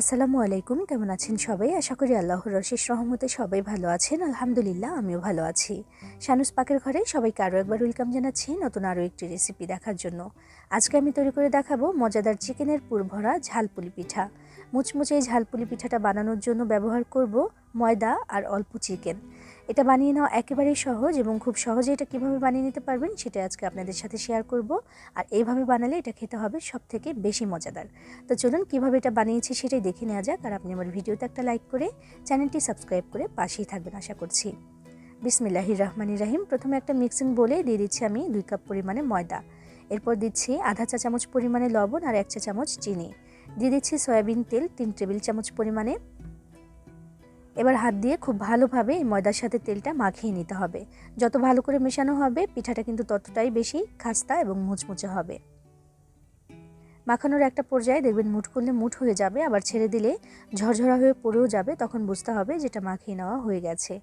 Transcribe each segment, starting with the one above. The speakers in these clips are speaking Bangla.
আসসালামু আলাইকুম, কেমন আছেন সবাই? আশা করি আল্লাহর রশিস রহমতে সবাই ভালো আছেন। আলহামদুলিল্লাহ, আমিও ভালো আছি। শানুস পাকের ঘরে সবাইকে আরও একবার ওয়েলকাম জানাচ্ছি নতুন আরও একটি রেসিপি দেখার জন্য। আজকে আমি তৈরি করে দেখাবো মজাদার চিকেনের পুরভরা ঝালপুলি পিঠা। মুচমুচে এই ঝালপুলি পিঠাটা বানানোর জন্য ব্যবহার করব ময়দা আর অল্প চিকেন। এটা বানিয়ে নেওয়া একেবারেই সহজ এবং খুব সহজে এটা কীভাবে বানিয়ে নিতে পারবেন সেটা আজকে আপনাদের সাথে শেয়ার করব। আর এইভাবে বানালে এটা খেতে হবে সব থেকে বেশি মজাদার। তো চলুন কীভাবে এটা বানিয়েছি সেটাই দেখে নেওয়া যাক। আর আপনি আমার ভিডিওতে একটা লাইক করে চ্যানেলটি সাবস্ক্রাইব করে পাশেই থাকবেন আশা করছি। বিসমিল্লাহির রহমানি রাহিম। প্রথমে একটা মিক্সিং বলে দিয়ে দিচ্ছি আমি দুই কাপ পরিমাণে ময়দা। এরপর দিচ্ছি আধা চা চামচ পরিমাণে লবণ আর এক চা চামচ চিনি। দিয়ে দিচ্ছি সয়াবিন তেল তিন টেবিল চামচ পরিমাণে এবার হাত দিয়ে খুব ভালোভাবে এই ময়দার সাথে তেলটা মাখিয়ে নিতে হবে। যত ভালো করে মেশানো হবে, পিঠাটা কিন্তু ততটাই বেশি খাস্তা এবং মুচমুচে হবে। মাখানোর একটা পর্যায়ে দেখবেন মুঠ করলে মুঠ হয়ে যাবে, আবার ছেড়ে দিলে ঝরঝরা হয়ে পড়েও যাবে, তখন বুঝতে হবে যেটা মাখিয়ে নেওয়া হয়ে গেছে।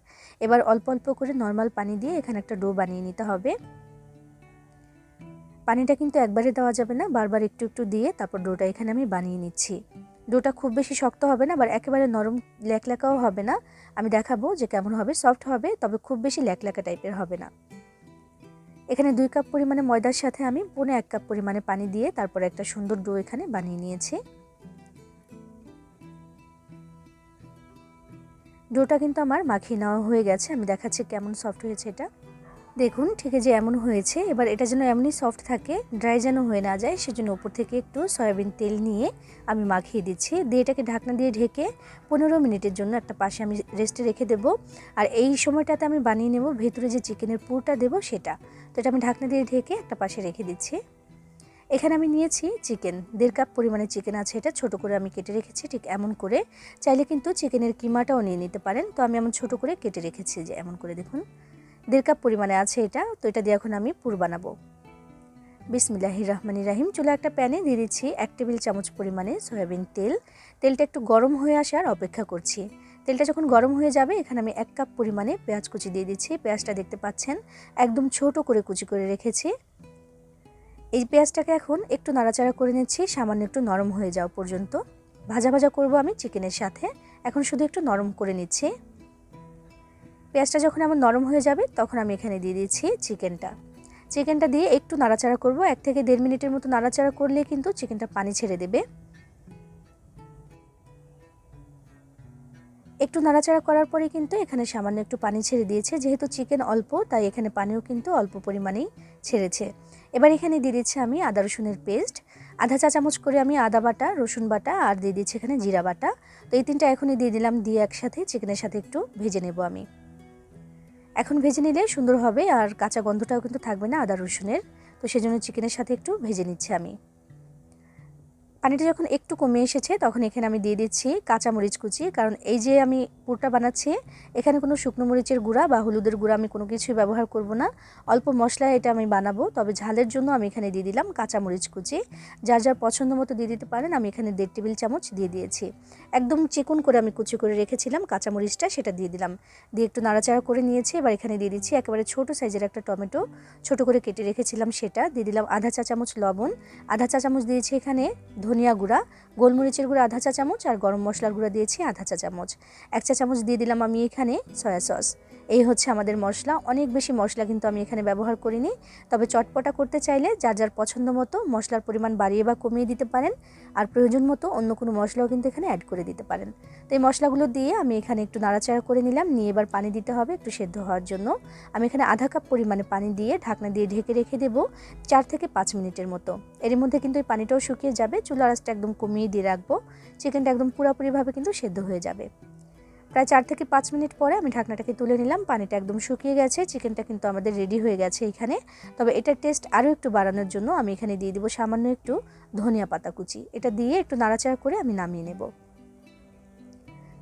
এবার অল্প অল্প করে নর্মাল পানি দিয়ে এখানে একটা ডো বানিয়ে নিতে হবে। পানিটা কিন্তু একবারে দেওয়া যাবে না, বারবার একটু একটু দিয়ে তারপর ডোটা এখানে আমি বানিয়ে নিচ্ছি। ডোটা খুব বেশি শক্ত হবে না, আবার একেবারে নরম ল্যাকলাকাও হবে না। আমি দেখাবো যে কেমন হবে, সফট হবে, তবে খুব বেশি ল্যাকলাকা টাইপের হবে না। এখানে দুই কাপ পরিমাণে ময়দার সাথে আমি পনে এক কাপ পরিমাণে পানি দিয়ে তারপর একটা সুন্দর ডো এখানে বানিয়ে নিয়েছি। ডোটা কিন্তু আমার মাখিয়ে নেওয়া হয়ে গেছে, আমি দেখাচ্ছি কেমন সফট হয়েছে এটা। দেখুন, ঠিক যে এমন হয়েছে। এবার এটা যেন এমনই সফট থাকে ড্রাই যেন হয়ে না যায়, সেজন্য উপর থেকে একটু সয়াবিন তেল নিয়ে আমি মাখিয়ে দিচ্ছি। দিয়ে এটাকে ঢাকনা দিয়ে ঢেকে পনেরো মিনিটের জন্য একটা পাশে আমি রেস্টে রেখে দেবো। আর এই সময়টাতে আমি বানিয়ে নেব ভেতরে যে চিকেনের পুরটা দেবো সেটা। তো এটা আমি ঢাকনা দিয়ে ঢেকে একটা পাশে রেখে দিচ্ছি। এখানে আমি নিয়েছি চিকেন। দেড় কাপ পরিমাণে চিকেন আছে এটা, ছোট করে আমি কেটে রেখেছি ঠিক এমন করে। চাইলে কিন্তু চিকেনের কিমাটাও নিয়ে নিতে পারেন। তো আমি এমন ছোট করে কেটে রেখেছি যে এমন করে দেখুন। দেড় কাপ পরিমাণে আছে এটা, তো এটা দিয়ে এখন আমি পুর বানাবো। বিসমিল্লাহি রহমানি রাহিম চুলা একটা প্যানে দিয়ে দিচ্ছি এক টেবিল চামচ পরিমাণে সয়াবিন তেল। তেলটা একটু গরম হয়ে আসার অপেক্ষা করছি। তেলটা যখন গরম হয়ে যাবে, এখানে আমি এক কাপ পরিমাণে পেঁয়াজ কুচি দিয়ে দিচ্ছি। পেঁয়াজটা দেখতে পাচ্ছেন, একদম ছোট করে কুচি করে রেখেছি। এই পেঁয়াজটাকে এখন একটু নাড়াচাড়া করে নিচ্ছি, সামান্য একটু নরম হয়ে যাওয়া পর্যন্ত। ভাজা ভাজা করব আমি চিকেনের সাথে। এখন শুধু একটু নরম করে নিচ্ছি। পেঁয়াজটা যখন আমার নরম হয়ে যাবে, তখন আমি এখানে দিয়ে দিচ্ছি চিকেনটা। চিকেনটা দিয়ে একটু নাড়াচাড়া করব। এক থেকে দেড় মিনিটের মতো নাড়াচাড়া করলে কিন্তু চিকেনটা পানি ছেড়ে দেবে। একটু নাড়াচাড়া করার পরে কিন্তু এখানে সামান্য একটু পানি ছেড়ে দিয়েছে। যেহেতু চিকেন অল্প, তাই এখানে পানিও কিন্তু অল্প পরিমাণেই ছেড়েছে। এবার এখানে দিয়ে দিচ্ছি আমি আদা রসুনের পেস্ট। আধা চা চামচ করে আমি আদা বাটা, রসুন বাটা আর দিয়ে দিচ্ছি এখানে জিরা বাটা। তো এই তিনটা এখনই দিয়ে দিলাম, দিয়ে একসাথে চিকেনের সাথে একটু ভেজে নেব আমি। এখন ভেজে নিলে সুন্দর হবে আর কাঁচা গন্ধটাও কিন্তু থাকবে না আদা রসুনের। তো সেজন্য চিকেনের সাথে একটু ভেজে নিচ্ছি আমি। পানিটা যখন একটু কমে এসেছে, তখন এখানে আমি দিয়ে দিচ্ছি কাঁচা মরিচ কুচি। কারণ এই যে আমি পুরটা বানাচ্ছি, এখানে কোনো শুকনো মরিচের গুঁড়া বা হলুদের গুঁড়া আমি কোনো কিছুই ব্যবহার করব না। অল্প মশলা এটা আমি বানাবো। তবে ঝালের জন্য আমি এখানে দিয়ে দিলাম কাঁচা মরিচ কুচি। যার যার পছন্দ মতো দিয়ে দিতে পারেন, আমি এখানে দেড় টেবিল চামচ দিয়ে দিয়েছি। একদম চিকুন করে আমি কুচি করে রেখেছিলাম কাঁচা মরিচটা সেটা দিয়ে দিলাম। দিয়ে একটু নাড়াচাড়া করে নিয়েছি, এবার এখানে দিয়ে দিচ্ছি একেবারে ছোট সাইজের একটা টমেটো। ছোট করে কেটে রেখেছিলাম সেটা। দিয়ে দিলাম আধা চা চামচ লবণ। আধা চা চামচ দিয়েছি এখানে ধনিয়া গুঁড়া, গোলমরিচের গুঁড়া আধা চা চামচ আর গরম মশলার গুঁড়া দিয়েছি আধা চা চামচ। এক চা চামচ দিয়ে দিলাম আমি এখানে সয়া সস। এই হচ্ছে আমাদের মশলা। অনেক বেশি মশলা কিন্তু আমি এখানে ব্যবহার করিনি। তবে চটপটা করতে চাইলে যার যার পছন্দ মতো মশলার পরিমাণ বাড়িয়ে বা কমিয়ে দিতে পারেন। আর প্রয়োজন মতো অন্য কোনো মশলাও কিন্তু এখানে অ্যাড করে দিতে পারেন। তো এই মশলাগুলো দিয়ে আমি এখানে একটু নাড়াচাড়া করে নিলাম। নিয়ে এবার পানি দিতে হবে একটু সেদ্ধ হওয়ার জন্য। আমি এখানে আধা কাপ পরিমাণে পানি দিয়ে ঢাকনা দিয়ে ঢেকে রেখে দেবো চার থেকে পাঁচ মিনিটের মতো। এর মধ্যে কিন্তু এই পানিটাও শুকিয়ে যাবে। চুলা আঁচটা একদম কমিয়ে দিয়ে রাখব। চিকেনটা একদম পুরোপুরিভাবে কিন্তু সেদ্ধ হয়ে যাবে। প্রায় চার থেকে পাঁচ মিনিট পরে আমি ঢাকনাটাকে তুলে নিলাম, পানিটা একদম শুকিয়ে গেছে, চিকেনটা কিন্তু আমাদের রেডি হয়ে গেছে এখানে। তবে এটার টেস্ট আরও একটু বাড়ানোর জন্য আমি এখানে দিয়ে দিব সামান্য একটু ধনিয়া পাতা কুচি। এটা দিয়ে একটু নাড়াচাড়া করে আমি নামিয়ে নেব।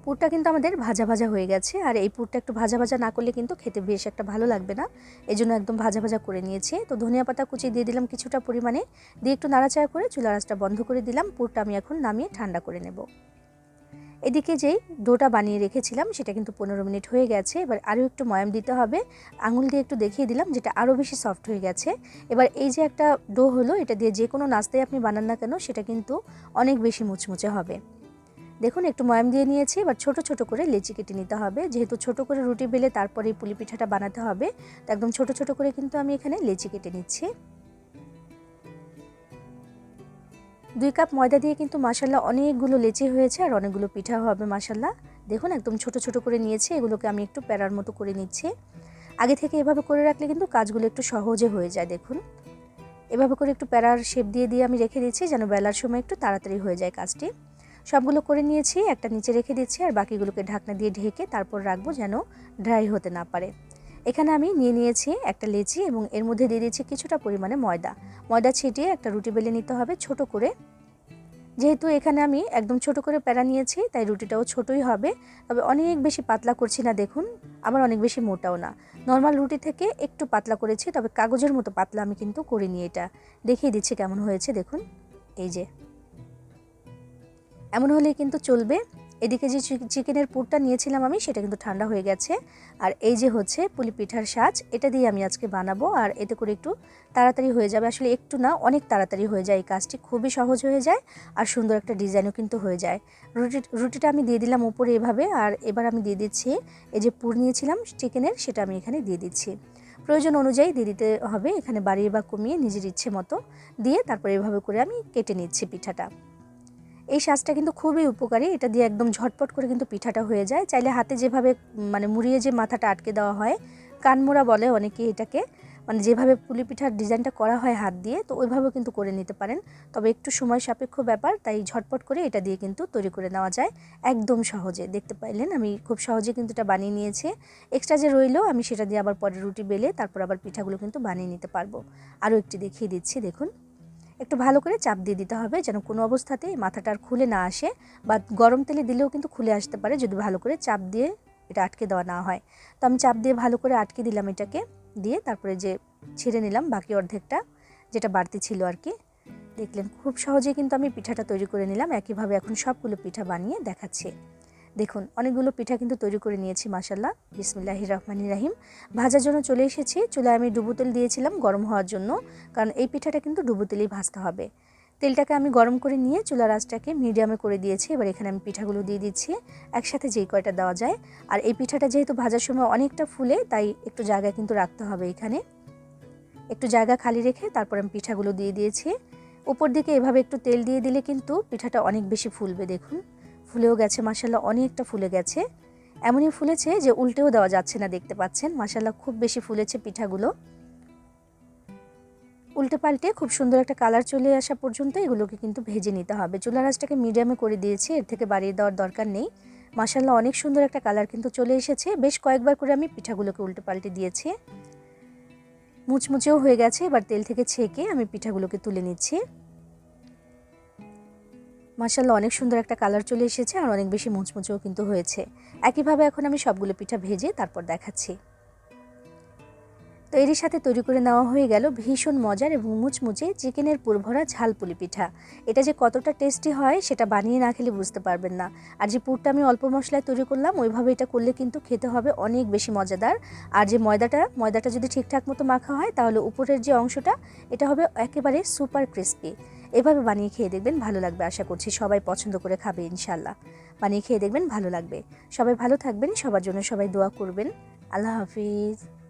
পুরটা কিন্তু আমাদের ভাজা ভাজা হয়ে গেছে। আর এই পুরটা একটু ভাজা ভাজা না করলে কিন্তু খেতে বেশ একটা ভালো লাগবে না। এই জন্য একদম ভাজা ভাজা করে নিয়েছি। তো ধনিয়া পাতা কুচি দিয়ে দিলাম কিছুটা পরিমাণে। দিয়ে একটু নাড়াচাড়া করে চুলা আঁচটা বন্ধ করে দিলাম। পুরটা আমি এখন নামিয়ে ঠান্ডা করে নেব। এদিকে যেই ডোটা বানিয়ে রেখেছিলাম, সেটা কিন্তু পনেরো মিনিট হয়ে গেছে। এবার আরও একটু ময়াম দিতে হবে। আঙুল দিয়ে একটু দেখিয়ে দিলাম, যেটা আরও বেশি সফট হয়ে গেছে। এবার এই যে একটা ডো হলো, এটা দিয়ে যে কোনো নাস্তায় আপনি বানান না কেন, সেটা কিন্তু অনেক বেশি মুচমুচে হবে। দেখুন, একটু ময়াম দিয়ে নিয়েছি, এবার ছোট ছোট করে লেচি কেটে নিতে হবে। যেহেতু ছোট করে রুটি বেলে তারপরে এই পুলি পিঠাটা বানাতে হবে, তো একদম ছোট ছোট করে কিন্তু আমি এখানে লেচি কেটে নিচ্ছি। দুই কাপ ময়দা দিয়ে কিন্তু মাসাল্লাহ অনেকগুলো লেচি হয়েছে আর অনেকগুলো পিঠা হবে মাসাল্লাহ দেখুন, একদম ছোট ছোট করে নিয়েছি, এগুলোকে আমি একটু প্যারার মতো করে নিচ্ছি। আগে থেকে এভাবে করে রাখলে কিন্তু কাজগুলো একটু সহজে হয়ে যায়, দেখুন। এভাবে করে একটু প্যারার শেপ দিয়ে দিয়ে আমি রেখে দিচ্ছি যেন বেলার সময় একটু তাড়াতাড়ি হয়ে যায় কাজটি। সবগুলো করে নিয়েছি, একটা নিচে রেখে দিচ্ছি আর বাকিগুলোকে ঢাকনা দিয়ে ঢেকে তারপর রাখব যেন ড্রাই হতে না পারে। এখানে আমি নিয়ে নিয়েছি একটা লেচি এবং এর মধ্যে দিয়ে দিয়েছি কিছুটা পরিমাণে ময়দা। ময়দা ছিটিয়ে একটা রুটি বেলে নিতে হবে ছোট করে। যেহেতু এখানে আমি একদম ছোট করে প্যারা নিয়েছি, তাই রুটিটাও ছোটই হবে। তবে অনেক বেশি পাতলা করছি না দেখুন, আবার অনেক বেশি মোটাও না। নর্মাল রুটি থেকে একটু পাতলা করেছি, তবে কাগজের মতো পাতলা আমি কিন্তু করিনি এটা। দেখিয়ে দিচ্ছি কেমন হয়েছে দেখুন। এই যে। এমন হলেই কিন্তু চলবে। এদিকে যে চিকেনের পুরটা নিয়েছিলাম আমি, সেটা কিন্তু ঠান্ডা হয়ে গেছে। আর এই যে হচ্ছে পুলি পিঠার সাজ, এটা দিয়ে আমি আজকে বানাবো। আর এতে করে একটু তাড়াতাড়ি হয়ে যাবে। আসলে একটু না, অনেক তাড়াতাড়ি হয়ে যায় এই কাজটি। খুবই সহজ হয়ে যায় আর সুন্দর একটা ডিজাইনও কিন্তু হয়ে যায়। রুটি, রুটিটা আমি দিয়ে দিলাম উপরে এভাবে। আর এবার আমি দিয়ে দিচ্ছি, এই যে পুর নিয়েছিলাম চিকেনের, সেটা আমি এখানে দিয়ে দিচ্ছি। প্রয়োজন অনুযায়ী দিয়ে দিতে হবে। এখানে বাড়িয়ে বা কমিয়ে নিজের ইচ্ছে মতো দিয়ে তারপরে এভাবে করে আমি কেটে নিচ্ছি পিঠাটা। এই সাজটা কিন্তু খুবই উপকারী। এটা দিয়ে একদম ঝটপট করে কিন্তু পিঠাটা হয়ে যায়। চাইলে হাতে যেভাবে মানে মুড়িয়ে যে মাথাটা আটকে দেওয়া হয়, কানমোড়া বলে অনেকে এটাকে মানে যেভাবে পুলি পিঠার ডিজাইনটা করা হয় হাত দিয়ে, তো ওইভাবেও কিন্তু করে নিতে পারেন। তবে একটু সময় সাপেক্ষ ব্যাপার, তাই ঝটপট করে এটা দিয়ে কিন্তু তৈরি করে নেওয়া যায় একদম সহজে। দেখতে পাইলেন, আমি খুব সহজে কিন্তু এটা বানিয়ে নিয়েছি। এক্সট্রা যে রইল, আমি সেটা দিয়ে আবার পরে রুটি বেলে, তারপর আবার পিঠাগুলো কিন্তু বানিয়ে নিতে পারব। আরও একটি দেখিয়ে দিচ্ছি, দেখুন। একটু ভালো করে চাপ দিয়ে দিতে হবে যেন কোনো অবস্থাতেই মাথাটা আর খুলে না আসে বা গরম তেলে দিলেও কিন্তু খুলে আসতে পারে যদি ভালো করে চাপ দিয়ে এটা আটকে দেওয়া না হয়। তো আমি চাপ দিয়ে ভালো করে আটকে দিলাম এটাকে দিয়ে তারপরে যে ছেড়ে নিলাম বাকি অর্ধেকটা যেটা বাড়তি ছিল আর কি। দেখলেন খুব সহজেই কিন্তু আমি পিঠাটা তৈরি করে নিলাম। একইভাবে এখন সবগুলো পিঠা বানিয়ে দেখাচ্ছি। দেখুন, অনেকগুলো পিঠা কিন্তু তৈরি করে নিয়েছি মাসাল্লাহ বিসমিল্লাহির রহমানির রাহিম। ভাজার জন্য চলে এসেছি। চুলায় আমি ডুবো তেল দিয়েছিলাম গরম হওয়ার জন্য, কারণ এই পিঠাটা কিন্তু ডুবো তেলেই ভাজতে হবে। তেলটাকে আমি গরম করে নিয়ে চুলার আঁচটাকে মিডিয়ামে করে দিয়েছি। এবার এখানে আমি পিঠাগুলো দিয়ে দিচ্ছি। একসাথে যেই কয়টা দেওয়া যায়। আর এই পিঠাটা যেহেতু ভাজার সময় অনেকটা ফুলে, তাই একটু জায়গা কিন্তু রাখতে হবে এখানে। একটু জায়গা খালি রেখে তারপর আমি পিঠাগুলো দিয়ে দিয়েছি। উপর দিকে এভাবে একটু তেল দিয়ে দিলে কিন্তু পিঠাটা অনেক বেশি ফুলবে, দেখুন। ফুলেও গেছে মাসাল্লাহ অনেকটা ফুলে গেছে। এমনই ফুলেছে যে উল্টেও দেওয়া যাচ্ছে না দেখতে পাচ্ছেন। মাসাল্লাহ খুব বেশি ফুলেছে পিঠাগুলো। উল্টে পাল্টে খুব সুন্দর একটা কালার চলে আসা পর্যন্ত এগুলোকে কিন্তু ভেজে নিতে হবে। চুলা রাসটাকে মিডিয়ামে করে দিয়েছি, এর থেকে বাড়িয়ে দেওয়ার দরকার নেই। মাসাল্লাহ অনেক সুন্দর একটা কালার কিন্তু চলে এসেছে। বেশ কয়েকবার করে আমি পিঠাগুলোকে উল্টে পাল্টে দিয়েছি। মুচমুচেও হয়ে গেছে, এবার তেল থেকে ছেঁকে আমি পিঠাগুলোকে তুলে নিচ্ছি। মাসাল্লাহ অনেক সুন্দর একটা কালার চলে এসেছে আর অনেক বেশি মুচমুচেও কিন্তু হয়েছে। একইভাবে এখন আমি সবগুলো পিঠা ভেজে তারপর দেখাচ্ছি। তো এরই সাথে তৈরি করে নেওয়া হয়ে গেল ভীষণ মজার এবং মুচমুচে চিকেনের পুরভরা ঝাল পুলি পিঠা। এটা যে কতটা টেস্টি হয় সেটা বানিয়ে না খেলে বুঝতে পারবেন না। আর যে পুরটা আমি অল্প মশলায় তৈরি করলাম, ওইভাবে এটা করলে কিন্তু খেতে হবে অনেক বেশি মজাদার। আর যে ময়দাটা ময়দাটা যদি ঠিকঠাক মতো মাখা হয়, তাহলে উপরের যে অংশটা, এটা হবে একেবারে সুপার ক্রিস্পি এভাবে বানিয়ে খেয়ে দেখবেন ভালো লাগবে আশা করছি সবাই পছন্দ করে খাবে ইনশাল্লাহ বানিয়ে খেয়ে দেখবেন ভালো লাগবে। সবাই ভালো থাকবেন, সবার জন্য সবাই দোয়া করবেন। আল্লাহ হাফিজ।